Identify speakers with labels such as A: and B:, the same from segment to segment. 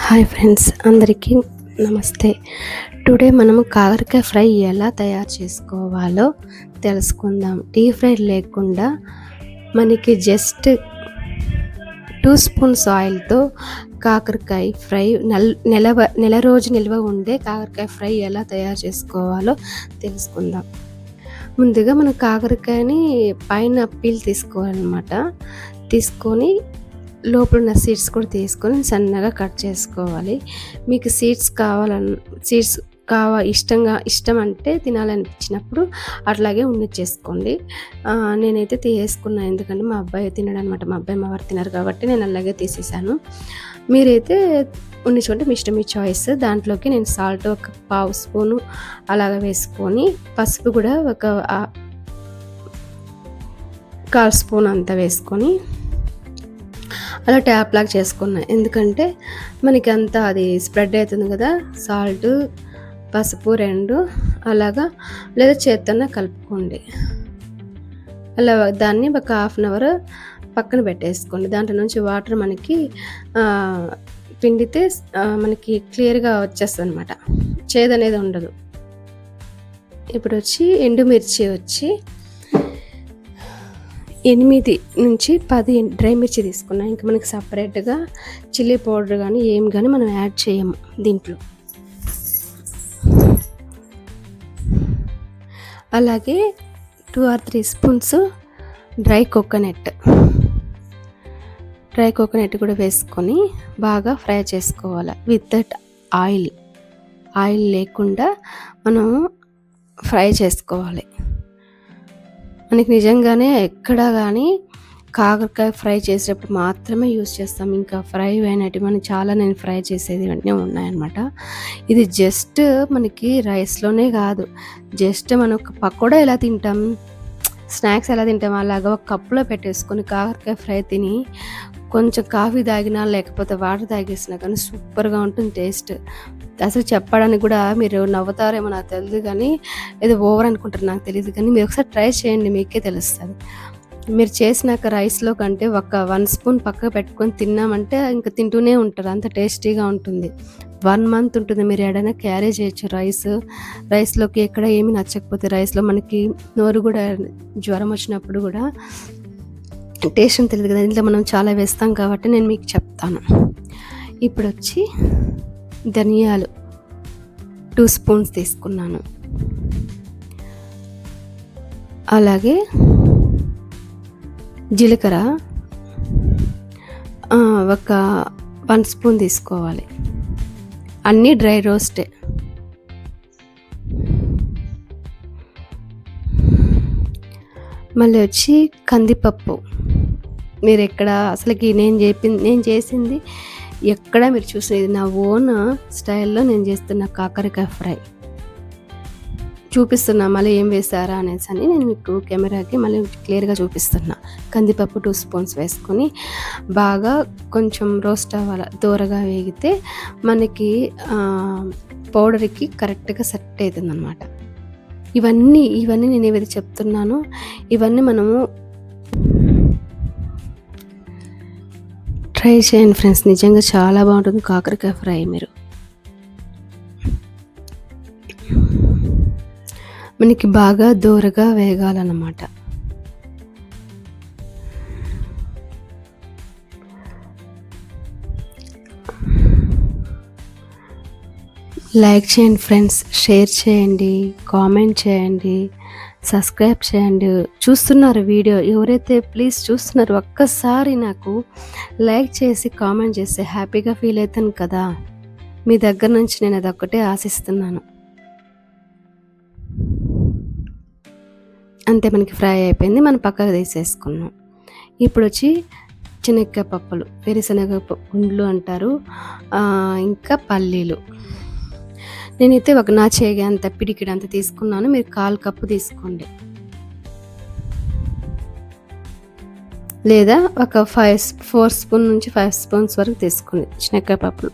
A: Hi friends అందరికీ నమస్తే. Today మనం కాకరకాయ ఫ్రై ఎలా తయారు చేసుకోవాలో తెలుసుకుందాం. టీ ఫ్రై లేకుండా మనకి జస్ట్ టూ స్పూన్స్ ఆయిల్తో కాకరకాయ ఫ్రై నెల నెల నెల రోజు నిల్వ ఉండే కాకరకాయ ఫ్రై ఎలా తయారు చేసుకోవాలో తెలుసుకుందాం. ముందుగా మనం కాకరకాయని పైన పీల్ తీసుకోవాలన్నమాట. తీసుకొని లోపల ఉన్న సీడ్స్ కూడా తీసుకొని సన్నగా కట్ చేసుకోవాలి. మీకు సీడ్స్ కావాలన్ సీడ్స్ కావా ఇష్టంగా ఇష్టం అంటే తినాలనిపించినప్పుడు అట్లాగే ఉండిచ్చేసుకోండి చేసుకోండి. నేనైతే తీసేసుకున్నాను ఎందుకంటే మా అబ్బాయి తినడనమాట. మా అబ్బాయి మా వారు తినరు కాబట్టి నేను అలాగే తీసేసాను. మీరైతే ఉండించుకుంటే మీ ఇష్టం మీ చాయిస్. దాంట్లోకి నేను సాల్ట్ ఒక పావు స్పూను అలాగ వేసుకొని పసుపు కూడా ఒక కాల్ స్పూన్ అంతా వేసుకొని అలా ట్యాప్ లాగా చేసుకున్నా. ఎందుకంటే మనకి అంతా అది స్ప్రెడ్ అవుతుంది కదా సాల్ట్ పసుపు రెండు అలాగా లేదా చేత్తోనే కలుపుకోండి. అలా దాన్ని ఒక హాఫ్ అన్ అవర్ పక్కన పెట్టేసుకోండి. దాంట్లో నుంచి వాటర్ మనకి పిండితే మనకి క్లియర్గా వచ్చేస్తుంది అనమాట చేదు అనేది ఉండదు. ఇప్పుడు వచ్చి ఎండుమిర్చి వచ్చి ఎనిమిది నుంచి పది డ్రై మిర్చి తీసుకున్నాం. ఇంకా మనకి సపరేట్గా చిల్లీ పౌడర్ కానీ ఏం కానీ మనం యాడ్ చేయము దీంట్లో. అలాగే two or three spoons dry coconut. Dry coconut కూడా వేసుకొని బాగా ఫ్రై చేసుకోవాలి విత్ దట్ ఆయిల్. ఆయిల్ లేకుండా మనం ఫ్రై చేసుకోవాలి. మనకి నిజంగానే ఎక్కడ కానీ కాకరకాయ ఫ్రై చేసేటప్పుడు మాత్రమే యూస్ చేస్తాం. ఇంకా ఫ్రై అయినట్టు మనం చాలా నేను ఫ్రై చేసేది వెంటనే ఉన్నాయన్నమాట. ఇది జస్ట్ మనకి రైస్లోనే కాదు. జస్ట్ మనం ఒక పకోడా ఎలా తింటాం స్నాక్స్ ఎలా తింటాం అలాగా ఒక కప్పులో పెట్టేసుకొని కాకరకాయ ఫ్రై తిని కొంచెం కాఫీ తాగినా లేకపోతే వాటర్ తాగేసినా కానీ సూపర్గా ఉంటుంది టేస్ట్. అసలు చెప్పడానికి కూడా మీరు నవ్వుతారేమో నాకు తెలియదు కానీ ఏదో ఓవర్ అనుకుంటారు నాకు తెలియదు కానీ మీరు ఒకసారి ట్రై చేయండి మీకే తెలుస్తుంది. మీరు చేసినాక రైస్లో కంటే ఒక వన్ స్పూన్ పక్క పెట్టుకొని తిన్నామంటే ఇంకా తింటూనే ఉంటారు అంత టేస్టీగా ఉంటుంది. వన్ మంత్ ఉంటుంది మీరు ఏడైనా క్యారీ చేయొచ్చు రైస్. రైస్లోకి ఎక్కడ ఏమి నచ్చకపోతే రైస్లో మనకి నోరు కూడా జ్వరం వచ్చినప్పుడు కూడా టేస్ట్ తెలియదు కదా ఇంట్లో మనం చాలా వేస్తాం కాబట్టి నేను మీకు చెప్తాను. ఇప్పుడు వచ్చి ధనియాలు టూ స్పూన్స్ తీసుకున్నాను. అలాగే జీలకర్ర ఒక వన్ స్పూన్ తీసుకోవాలి. అన్నీ డ్రై రోస్టే మళ్ళీ వచ్చి కందిపప్పు. మీరు ఎక్కడ అసలుకి నేను చెప్పింది నేను చేసింది ఎక్కడ మీరు చూసేది? నా ఓన్ స్టైల్లో నేను చేస్తున్న కాకరకాయ ఫ్రై. చూపిస్తున్నా మళ్ళీ ఏం వేసారా అనేసి అని నేను మీకు కెమెరాకి మళ్ళీ క్లియర్గా చూపిస్తున్నా. కందిపప్పు టూ స్పూన్స్ వేసుకొని బాగా కొంచెం రోస్ట్ అవ్వాలి దూరగా వేగితే మనకి పౌడర్కి కరెక్ట్గా సెట్ అవుతుంది అనమాట ఇవన్నీ ఇవన్నీ నేను ఏవైతే చెప్తున్నానో ఇవన్నీ మనము ట్రై చేయండి ఫ్రెండ్స్. నిజంగా చాలా బాగుంటుంది కాకరకాయ ఫ్రై మీరు. మనకి బాగా దూరగా వేగాలన్నమాట. లైక్ చేయండి ఫ్రెండ్స్. షేర్ చేయండి. కామెంట్ చేయండి. సబ్స్క్రైబ్ చేయండి. చూస్తున్నారు వీడియో. ఎవరైతే ప్లీజ్ చూస్తున్నారు ఒక్కసారి నాకు లైక్ చేసి కామెంట్ చేస్తే హ్యాపీగా ఫీల్ అవుతాను కదా. మీ దగ్గర నుంచి నేను అదొక్కటే ఆశిస్తున్నాను. అంతే మనకి ఫ్రై అయిపోయింది. మనం పక్కకు తీసేసుకున్నాం. ఇప్పుడు వచ్చి చెనక్కాయ పప్పులు వేరుశనగ పప్పు గుండ్లు అంటారు. ఇంకా పల్లీలు. నేనైతే ఒక నా చేగే అంత పిడికిడి అంత తీసుకున్నాను. మీరు కాలు కప్పు తీసుకోండి. లేదా ఒక ఫైవ్ ఫోర్ స్పూన్ నుంచి ఫైవ్ స్పూన్స్ వరకు తీసుకోండి శనగకాయ పప్పులు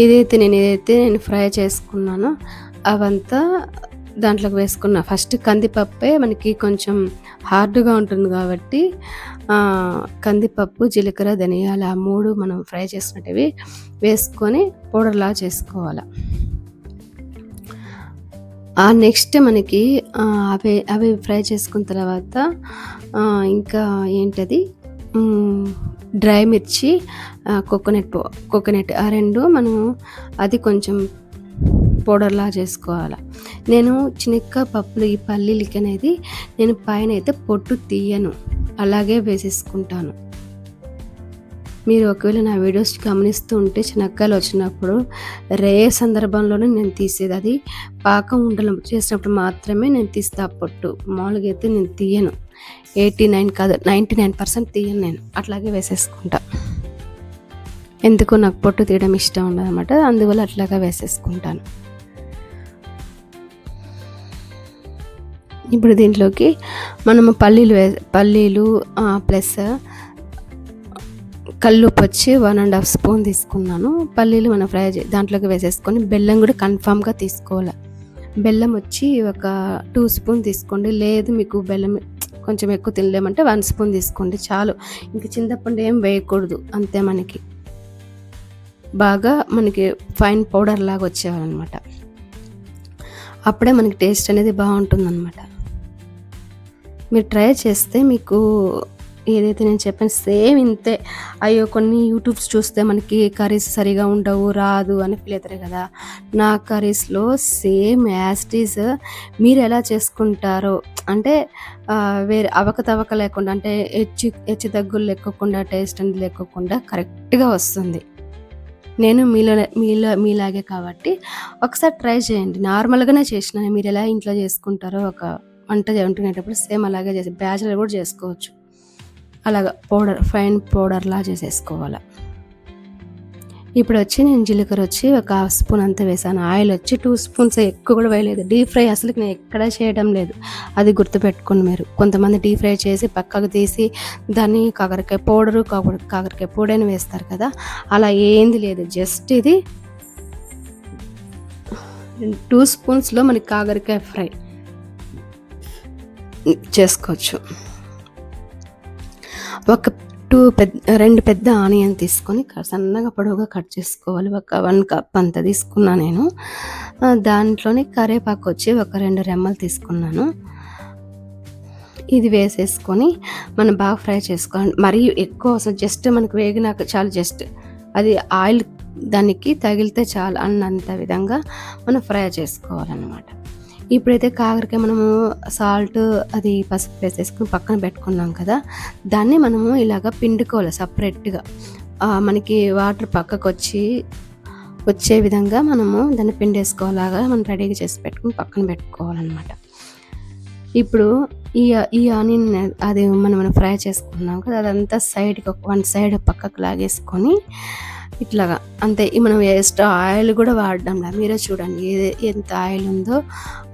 A: ఏదైతే నేను ఏదైతే నేను ఫ్రై చేసుకున్నానో. అవంతా దాంట్లోకి వేసుకున్నా ఫస్ట్ కందిపప్పే మనకి కొంచెం హార్డ్గా ఉంటుంది కాబట్టి కందిపప్పు జీలకర్ర ధనియాల ఆ మూడు మనం ఫ్రై చేసినట్టువి వేసుకొని పౌడర్లా చేసుకోవాలి. ఆ నెక్స్ట్ మనకి అవి అవి ఫ్రై చేసుకున్న తర్వాత ఇంకా ఏంటది? డ్రై మిర్చి కోకోనట్ కోకోనట్ ఆ రెండు మనం అది కొంచెం పౌడర్లా చేసుకోవాలి. నేను చినిక్క పప్పులు ఈ పల్లీలకి అనేది నేను పైన అయితే పొట్టు తీయను. అలాగే వేసేసుకుంటాను. మీరు ఒకవేళ నా వీడియోస్ గమనిస్తూ ఉంటే చిన్నక్కాయలు వచ్చినప్పుడు రే సందర్భంలోనే నేను తీసేది. అది పాకం ఉండలు చేసినప్పుడు మాత్రమే నేను తీస్తా పొట్టు. మామూలుగా అయితే నేను తీయను. ఎయిటీ నైన్ కాదు నైంటీ నైన్ పర్సెంట్ తీయను నేను. అట్లాగే వేసేసుకుంటా. ఎందుకో నాకు పొట్టు తీయడం ఇష్టం ఉండదు అనమాట అందువల్ల అట్లాగా వేసేసుకుంటాను. ఇప్పుడు దీంట్లోకి మనము పల్లీలు వే పల్లీలు ప్లస్ కల్లుప్పు వచ్చి వన్ అండ్ హాఫ్ స్పూన్ తీసుకున్నాను. పల్లీలు మనం ఫ్రై దాంట్లోకి వేసేసుకొని బెల్లం కూడా కన్ఫామ్గా తీసుకోవాలి. బెల్లం వచ్చి ఒక టూ స్పూన్ తీసుకోండి. లేదు మీకు బెల్లం కొంచెం ఎక్కువ తినలేమంటే వన్ స్పూన్ తీసుకోండి. చాలు. ఇంక చింతపండు ఏం వేయకూడదు. అంతే మనకి. బాగా మనకి ఫైన్ పౌడర్ లాగా వచ్చేవాళ్ళనమాట అప్పుడే మనకి టేస్ట్ అనేది బాగుంటుందన్నమాట. మీరు ట్రై చేస్తే మీకు ఏదైతే నేను చెప్పాను సేమ్ ఇంతే. అయ్యో కొన్ని యూట్యూబ్స్ చూస్తే మనకి కర్రీస్ సరిగా ఉండవు రాదు అని ఫీల్ అవుతారు కదా. నా కర్రీస్లో సేమ్ యాస్టీస్ మీరు ఎలా చేసుకుంటారో అంటే వేరే అవకతవక లేకుండా అంటే హెచ్చు హెచ్చు దగ్గులు లెక్కకుండా టేస్ట్ అనేది లెక్కకుండా కరెక్ట్గా వస్తుంది. నేను మీలో మీలో మీలాగే కాబట్టి ఒకసారి ట్రై చేయండి. నార్మల్గానే చేసిన మీరు ఎలా ఇంట్లో చేసుకుంటారో ఒక వంట వండుకునేటప్పుడు సేమ్ అలాగే చేసి బ్యాచులర్ కూడా చేసుకోవచ్చు. అలాగ పౌడర్ ఫైన్ పౌడర్లా చేసేసుకోవాలి. ఇప్పుడు వచ్చి నేను జీలకర్ర వచ్చి ఒక హాఫ్ స్పూన్ అంతా వేసాను. ఆయిల్ వచ్చి టూ స్పూన్స్ ఎక్కువ కూడా వేయలేదు. డీప్ ఫ్రై అసలు నేను ఎక్కడా చేయడం లేదు. అది గుర్తుపెట్టుకోండి మీరు. కొంతమంది డీప్ ఫ్రై చేసి పక్కకు తీసి దాన్ని కాకరకాయ పౌడరు కాకరకాయ పొడని వేస్తారు కదా. అలా ఏంది లేదు. జస్ట్ ఇది టూ స్పూన్స్లో మనకి కాకరకాయ ఫ్రై. చేసుకోవచ్చు. ఒక టూ పెద్ద రెండు పెద్ద ఆనియన్ తీసుకొని సన్నగా పొడవుగా కట్ చేసుకోవాలి. ఒక వన్ కప్ అంత తీసుకున్నా నేను. దాంట్లోనే కరేపాకు వచ్చి ఒక రెండు రెమ్మలు తీసుకున్నాను. ఇది వేసేసుకొని మనం బాగా ఫ్రై చేసుకోవాలి. మరీ ఎక్కువ అవసరం జస్ట్ మనకు వేగినాక చాలు జస్ట్ అది ఆయిల్ దానికి తగిలితే చాలు అన్నంత విధంగా మనం ఫ్రై చేసుకోవాలన్నమాట. ఇప్పుడైతే కాకరకాయ మనము సాల్ట్ అది పసుపు వేసేసుకుని పక్కన పెట్టుకున్నాం కదా దాన్ని మనము ఇలాగ పిండుకోవాలి సపరేట్గా. మనకి వాటర్ పక్కకు వచ్చి వచ్చే విధంగా మనము దాన్ని పిండేసుకోలాగా మనం రెడీగా చేసి పెట్టుకుని పక్కన పెట్టుకోవాలన్నమాట. ఇప్పుడు ఈ ఈ ఆనియన్ అది మనం మనం ఫ్రై చేసుకున్నాం కదా అదంతా సైడ్కి వన్ సైడ్ పక్కకు లాగేసుకొని ఇట్లాగా. అంతే మనం ఎక్స్ట్రా ఆయిల్ కూడా వాడడం మీరే చూడండి ఏది ఎంత ఆయిల్ ఉందో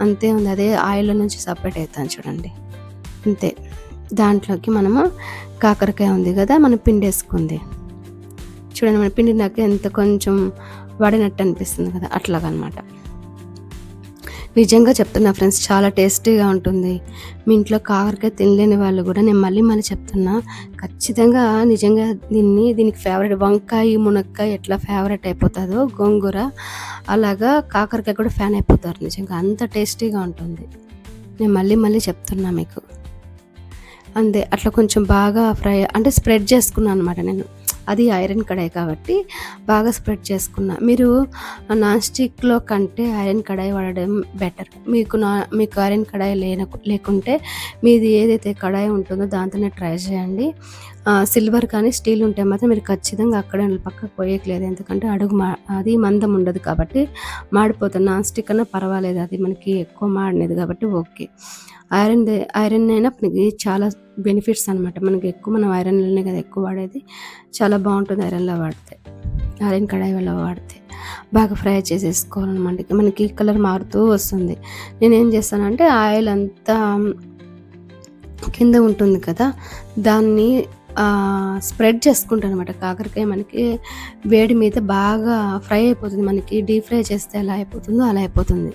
A: అంతే ఉంది. అదే ఆయిల్ నుంచి సపరేట్ అవుతాను చూడండి. అంతే. దాంట్లోకి మనము కాకరకాయ ఉంది కదా మనం పిండి వేసుకుంది చూడండి మన పిండి నాకు ఎంత కొంచెం వాడినట్టు అనిపిస్తుంది కదా అట్లాగనమాట. నిజంగా చెప్తున్నా ఫ్రెండ్స్ చాలా టేస్టీగా ఉంటుంది. మీ ఇంట్లో కాకరకాయ తినలేని వాళ్ళు కూడా నేను మళ్ళీ మళ్ళీ చెప్తున్నా ఖచ్చితంగా నిజంగా దీన్ని దీనికి ఫేవరెట్ వంకాయ మునక్కాయ ఎట్లా ఫేవరెట్ అయిపోతుందో గోంగూర అలాగా కాకరకాయ కూడా ఫ్యాన్ అయిపోతారు నిజంగా. అంత టేస్టీగా ఉంటుంది. నేను మళ్ళీ మళ్ళీ చెప్తున్నా మీకు. అంతే అట్లా కొంచెం బాగా ఫ్రై అంటే స్ప్రెడ్ చేసుకున్నాను అనమాట నేను. అది ఐరన్ కడాయి కాబట్టి బాగా స్ప్రెడ్ చేసుకున్నా. మీరు నాన్ స్టిక్లో కంటే ఐరన్ కడాయి వాడడం బెటర్. మీకు నా మీకు ఐరన్ కడాయి లేన లేకుంటే మీది ఏదైతే కడాయి ఉంటుందో దాంతోనే ట్రై చేయండి. సిల్వర్ కానీ స్టీల్ ఉంటే మాత్రం మీరు ఖచ్చితంగా అక్కడ పక్కకు పోయట్లేదు. ఎందుకంటే అడుగు మా అది మందం ఉండదు కాబట్టి మాడిపోతుంది. నాన్ స్టిక్ అన్నా పర్వాలేదు. అది మనకి ఎక్కువ మాడినది కాబట్టి ఓకే. ఐరన్ ఐరన్ అయినా మనకి చాలా బెనిఫిట్స్ అనమాట మనకి ఎక్కువ మనం ఐరన్లోనే కదా ఎక్కువ వాడేది. చాలా బాగుంటుంది ఐరన్లో వాడితే. ఐరన్ కడాయి వల్ల వాడితే. బాగా ఫ్రై చేసేసుకోవాలన్నమాట. మనకి కలర్ మారుతూ వస్తుంది. నేను ఏం చేస్తానంటే ఆయిల్ అంతా కింద ఉంటుంది కదా దాన్ని స్ప్రెడ్ చేసుకుంటాను అనమాట కాకరకాయ మనకి వేడి మీద బాగా ఫ్రై అయిపోతుంది. మనకి డీప్ ఫ్రై చేస్తే ఎలా అయిపోతుందో అలా అయిపోతుంది.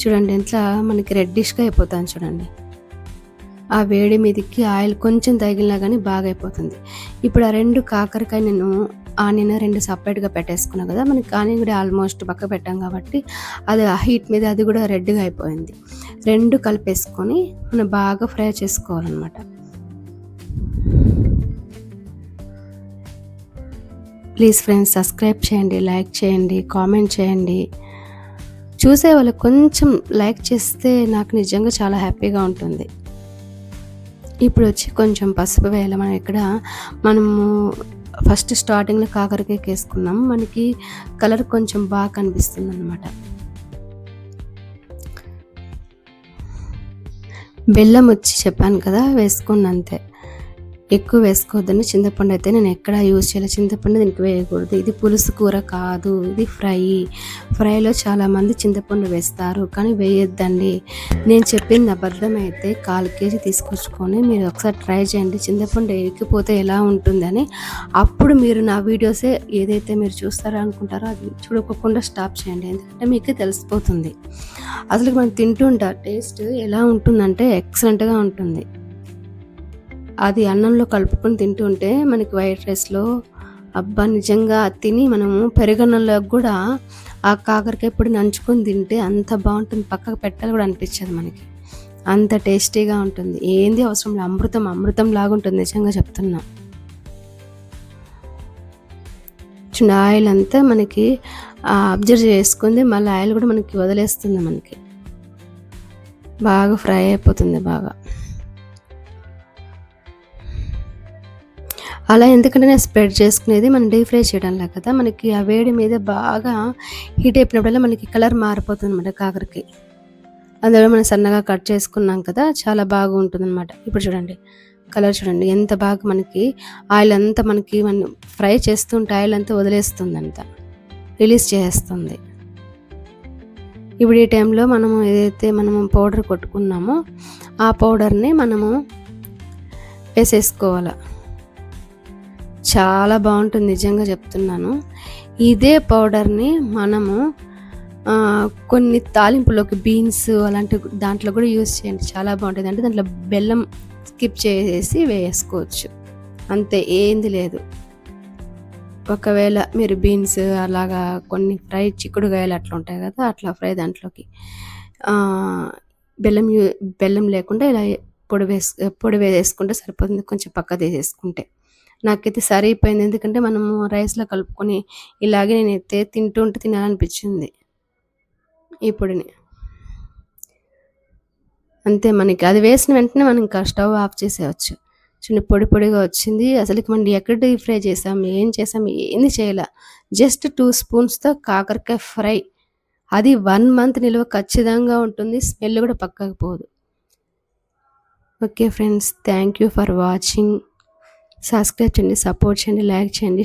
A: చూడండి ఎంత మనకి రెడ్డిష్గా అయిపోతాను చూడండి. ఆ వేడి మీదకి ఆయిల్ కొంచెం తగిలినా కానీ బాగా అయిపోతుంది. ఇప్పుడు ఆ రెండు కాకరకాయ నేను ఆనియన్ రెండు సపరేట్గా పెట్టేసుకున్నాను కదా మనకి ఆనియన్ కూడా ఆల్మోస్ట్ పక్క పెట్టాం కాబట్టి అది ఆ హీట్ మీద అది కూడా రెడ్గా అయిపోయింది. రెండు కలిపేసుకొని మనం బాగా ఫ్రై చేసుకోవాలన్నమాట. ప్లీజ్ ఫ్రెండ్స్ సబ్స్క్రైబ్ చేయండి లైక్ చేయండి కామెంట్ చేయండి. చూసే వాళ్ళు కొంచెం లైక్ చేస్తే నాకు నిజంగా చాలా హ్యాపీగా ఉంటుంది. ఇప్పుడు వచ్చి కొంచెం పసుపు వేయాలి మనం ఇక్కడ మనము ఫస్ట్ స్టార్టింగ్లో కాకరకాయ వేసుకున్నాం మనకి కలర్ కొంచెం బాగా కనిపిస్తుంది అనమాట బెల్లం వచ్చి చెప్పాను కదా వేసుకున్నంతే ఎక్కువ వేసుకోవద్దని చింతపండు అయితే నేను ఎక్కడ యూజ్ చేయాలి? చింతపండు దీనికి వేయకూడదు. ఇది పులుసు కూర కాదు. ఇది ఫ్రై. ఫ్రైలో చాలామంది చింతపండు వేస్తారు. కానీ వేయొద్దండి. నేను చెప్పింది అబద్ధం అయితే కాలు కేజీ తీసుకొచ్చుకొని మీరు ఒకసారి ట్రై చేయండి. చింతపండు ఎక్కిపోతే ఎలా ఉంటుందని. అప్పుడు మీరు నా వీడియోసే ఏదైతే మీరు చూస్తారో అనుకుంటారో అది చూడకోకుండా స్టాప్ చేయండి. ఎందుకంటే మీకు తెలిసిపోతుంది. అసలు మనం తింటుంటా టేస్ట్ ఎలా ఉంటుందంటే ఎక్సలెంట్గా ఉంటుంది. అది అన్నంలో కలుపుకొని తింటుంటే మనకి వైట్ రైస్లో అబ్బా నిజంగా తిని మనము పెరుగన్నంలో కూడా ఆ కాకరకాయ పొడి నంచుకొని తింటే అంత బాగుంటుంది. పక్కకు పెట్టాలి కూడా అనిపించదు మనకి. అంత టేస్టీగా ఉంటుంది. ఏంది అవసరం లేదు అమృతం అమృతం లాగా ఉంటుంది నిజంగా చెప్తున్నా. చిన్న ఆయిల్ అంతా మనకి అబ్జర్వ్ చేసుకుంది మళ్ళీ ఆయిల్ కూడా మనకి వదిలేస్తుంది మనకి. బాగా ఫ్రై అయిపోతుంది బాగా. అలా ఎందుకంటే నేను స్ప్రెడ్ చేసుకునేది మనం డీప్ ఫ్రై చేయడంలా కదా మనకి ఆ వేడి మీద బాగా హీట్ అయిపోయినప్పుడల్లా మనకి కలర్ మారిపోతుంది అనమాట కాకరకి. అందులో మనం సన్నగా కట్ చేసుకున్నాం కదా చాలా బాగుంటుంది అనమాట ఇప్పుడు చూడండి కలర్ చూడండి ఎంత బాగా మనకి ఆయిల్ అంతా మనకి మనం ఫ్రై చేస్తుంటే ఆయిల్ అంతా వదిలేస్తుంది అంత రిలీజ్ చేస్తుంది. ఇప్పుడు ఈ టైంలో మనము ఏదైతే మనము పౌడర్ కొట్టుకున్నామో ఆ పౌడర్ని మనము వేసేసుకోవాలి. చాలా బాగుంటుంది నిజంగా చెప్తున్నాను. ఇదే పౌడర్ని మనము కొన్ని తాలింపులోకి బీన్స్ అలాంటి దాంట్లో కూడా యూస్ చేయండి చాలా బాగుంటుంది. అంటే దాంట్లో బెల్లం స్కిప్ చేసేసి వేసుకోవచ్చు. అంతే ఏంది లేదు. ఒకవేళ మీరు బీన్స్ అలాగా కొన్ని ఫ్రై చిక్కుడుగాయలు అట్లా ఉంటాయి కదా అట్లా ఫ్రై దాంట్లోకి బెల్లం బెల్లం లేకుండా ఇలా పొడి వేసు పొడి వేసుకుంటే సరిపోతుంది కొంచెం పక్క తీసేసుకుంటే నాకైతే సరిపోయింది. ఎందుకంటే మనము రైస్లో కలుపుకొని ఇలాగే నేనైతే తింటూ ఉంటే తినాలనిపించింది. ఇప్పుడుని. అంతే మనకి. అది వేసిన వెంటనే మనం ఇంకా స్టవ్ ఆఫ్ చేసేయచ్చు. చిన్న పొడి పొడిగా వచ్చింది. అసలు మనం ఎక్కడ డీప్ ఫ్రై చేసాం? ఏం చేసాం? ఏంది చేయాల? జస్ట్ టూ స్పూన్స్తో కాకరకాయ ఫ్రై. అది వన్ మంత్ నిల్వ ఖచ్చితంగా ఉంటుంది. స్మెల్ కూడా పక్కకు పోదు. Okay friends thank you for watching. Subscribe చేయండి సపోర్ట్ చేయండి లైక్ చేయండి